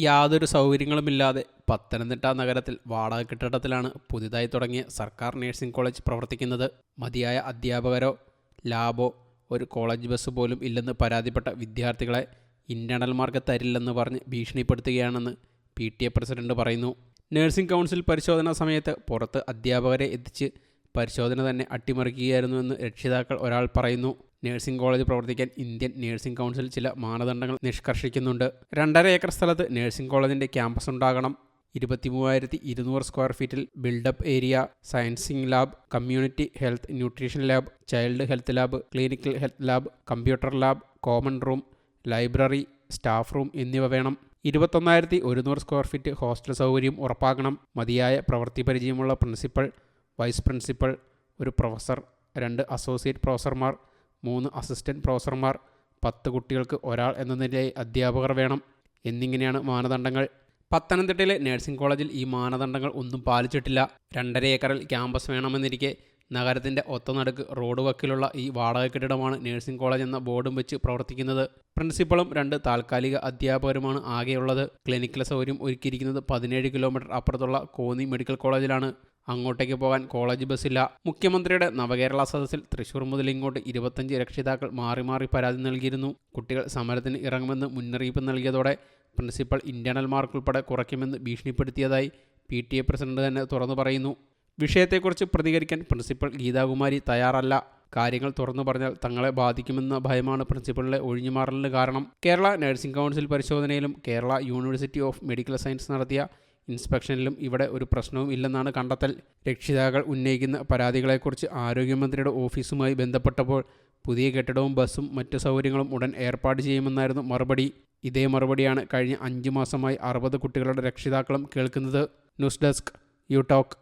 യാതൊരു സൗകര്യങ്ങളുമില്ലാതെ പത്തനംതിട്ട നഗരത്തിൽ വാടക കെട്ടിടത്തിലാണ് പുതിയതായി തുടങ്ങിയ സർക്കാർ നഴ്സിംഗ് കോളേജ് പ്രവർത്തിക്കുന്നത്. മതിയായ അധ്യാപകരോ ലാബോ ഒരു കോളേജ് ബസ് പോലും ഇല്ലെന്ന് പരാതിപ്പെട്ട വിദ്യാർത്ഥികളെ ഇന്റേണൽ മാർക്ക് തരില്ലെന്ന് പറഞ്ഞ് ഭീഷണിപ്പെടുത്തുകയാണെന്ന് പി ടി എ പ്രസിഡന്റ് പറയുന്നു. നഴ്സിംഗ് കൗൺസിൽ പരിശോധനാ സമയത്ത് പുറത്ത് അധ്യാപകരെ എത്തിച്ച് പരിശോധന തന്നെ അട്ടിമറിക്കുകയായിരുന്നുവെന്ന് രക്ഷിതാക്കൾ ഒരാൾ പറയുന്നു. നഴ്സിംഗ് കോളേജ് പ്രവർത്തിക്കാൻ ഇന്ത്യൻ നഴ്സിംഗ് കൗൺസിൽ ചില മാനദണ്ഡങ്ങൾ നിഷ്കർഷിക്കുന്നുണ്ട്. രണ്ടര ഏക്കർ സ്ഥലത്ത് നഴ്സിംഗ് കോളേജിന്റെ ക്യാമ്പസ് ഉണ്ടാകണം. ഇരുപത്തിമൂവായിരത്തി ഇരുന്നൂറ് സ്ക്വയർ ഫീറ്റിൽ build-up area സയൻസിംഗ് lab community health nutrition lab child health lab clinical health lab computer lab common room library staff room എന്നിവ വേണം. ഇരുപത്തൊന്നായിരത്തി ഒരുന്നൂറ് സ്ക്വയർ ഫീറ്റ് ഹോസ്റ്റൽ സൗകര്യം ഉറപ്പാക്കണം. മതിയായ പ്രവൃത്തി പരിചയമുള്ള പ്രിൻസിപ്പൽ വൈസ് പ്രിൻസിപ്പൽ ഒരു പ്രൊഫസർ രണ്ട് അസോസിയേറ്റ് പ്രൊഫസർമാർ മൂന്ന് അസിസ്റ്റന്റ് പ്രൊഫസർമാർ പത്ത് കുട്ടികൾക്ക് ഒരാൾ എന്ന നിലയിൽ അധ്യാപകർ വേണം. എന്നിങ്ങനെയാണ് മാനദണ്ഡങ്ങൾ. പത്തനംതിട്ടയിലെ നഴ്സിംഗ് കോളേജിൽ ഈ മാനദണ്ഡങ്ങൾ ഒന്നും പാലിച്ചിട്ടില്ല. രണ്ടര ഏക്കറിൽ ക്യാമ്പസ് വേണമെന്നിരിക്കെ നഗരത്തിന്റെ ഒത്തനടുക്ക് റോഡ് വക്കിലുള്ള ഈ വാടക കെട്ടിടമാണ് നഴ്സിംഗ് കോളേജ് എന്ന ബോർഡും വെച്ച് പ്രവർത്തിക്കുന്നത്. പ്രിൻസിപ്പളും രണ്ട് താൽക്കാലിക അധ്യാപകരുമാണ് ആകെയുള്ളത്. ക്ലിനിക്കൽ സൗകര്യം ഒരുക്കിയിരിക്കുന്നത് പതിനേഴ് കിലോമീറ്റർ അപ്പുറത്തുള്ള കോന്നി മെഡിക്കൽ കോളേജിലാണ് അങ്ങോട്ടേക്ക് പോകാൻ കോളേജ് ബസ്സില്ല. മുഖ്യമന്ത്രിയുടെ നവകേരള സദസ്സിൽ തൃശൂർ മുതൽ ഇങ്ങോട്ട് ഇരുപത്തഞ്ച് രക്ഷിതാക്കൾ മാറി മാറി പരാതി നൽകിയിരുന്നു. കുട്ടികൾ സമരത്തിന് ഇറങ്ങുമെന്ന് മുന്നറിയിപ്പ് നൽകിയതോടെ പ്രിൻസിപ്പൽ ഇന്റേണൽ മാർക്ക് ഉൾപ്പെടെ കുറയ്ക്കുമെന്ന് ഭീഷണിപ്പെടുത്തിയതായി പി ടി എ പ്രസിഡന്റ് തന്നെ തുറന്നു പറയുന്നു. വിഷയത്തെക്കുറിച്ച് പ്രതികരിക്കാൻ പ്രിൻസിപ്പൽ ഗീതാകുമാരി തയ്യാറല്ല. കാര്യങ്ങൾ തുറന്നു പറഞ്ഞാൽ തങ്ങളെ ബാധിക്കുമെന്ന ഭയമാണ് പ്രിൻസിപ്പലിന്റെ ഒഴിഞ്ഞുമാറലിന് കാരണം. Kerala nursing council പരിശോധനയിലും Kerala university of medical science നടത്തിയ ഇൻസ്പെക്ഷനിലും ഇവിടെ ഒരു പ്രശ്നവും ഇല്ലെന്നാണ് കണ്ടെത്തൽ. രക്ഷിതാക്കൾ ഉന്നയിക്കുന്ന പരാതികളെക്കുറിച്ച് ആരോഗ്യമന്ത്രിയുടെ ഓഫീസുമായി ബന്ധപ്പെട്ടപ്പോൾ പുതിയ കെട്ടിടവും ബസ്സും മറ്റ് സൗകര്യങ്ങളും ഉടൻ ഏർപ്പാട് ചെയ്യുമെന്നായിരുന്നു മറുപടി. ഇതേ മറുപടിയാണ് കഴിഞ്ഞ അഞ്ചു മാസമായി അറുപത് കുട്ടികളുടെ രക്ഷിതാക്കളും കേൾക്കുന്നത്. News desk you talk.